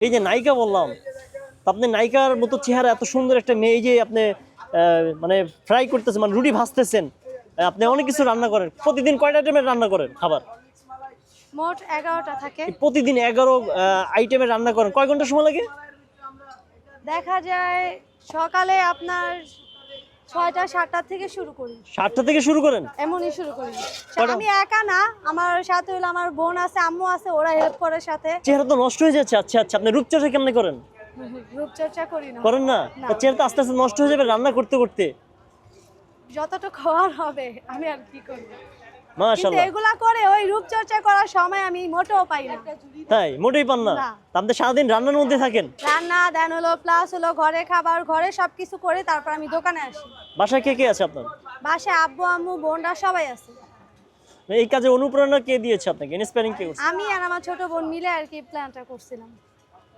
এই যে নায়িকা বললাম আপনি নায়িকার মতো চেহারা এত সুন্দর একটা মেয়ে যে আপনি মানে ফ্রাই করতেছেন মানে রুটি ভাজতেছেন আপনি অনেক কিছু রান্না করেন। প্রতিদিন কয়টা আইটেমের রান্না করেন খাবার? মোট এগারোটা থাকে। প্রতিদিন এগারো আইটেমের রান্না করেন। কয় ঘণ্টা সময় লাগে? দেখা যায় সকালে আপনার ছয়টা সাতটা থেকে শুরু করি। সাতটা থেকে শুরু করেন? এমনই শুরু করি। আমি একা না আমার সাথে হলো আমার বোন আছে আম্মু আছে ওরা হেল্প করে সাথে। চেহারা তো নষ্ট হয়ে যাচ্ছে আচ্ছা আচ্ছা আপনি রূপচর্চা কেমনে করেন? রূপচর্চা করি না। করেন না। চেহারা তো আস্তে আস্তে নষ্ট হয়ে যাবে রান্না করতে করতে। যতটুকু খাওয়ার হবে আমি আর কি করব? কিন্তু এগুলা করে ওই রূপচর্চা করার সময় আমি মোটেও পাই না। তাই? মোটেই পান না? না। আপনি সারাদিন রান্নার মধ্যে থাকেন? রান্না দেন হলো প্লাস হলো ঘরে খাবার ঘরে সবকিছু করে তারপর আমি দোকানে আসি। বাসায় কে কে আছে আপনার? বাসায় আব্বু আম্মু বোনরা সবাই আছে। এই কাজে অনুপ্রেরণা কে দিয়েছে আপনাকে? ইন্সপায়ারিং কে করছে? আমি আর আমার ছোট বোন মিলে আর কি প্ল্যানটা করছিলাম।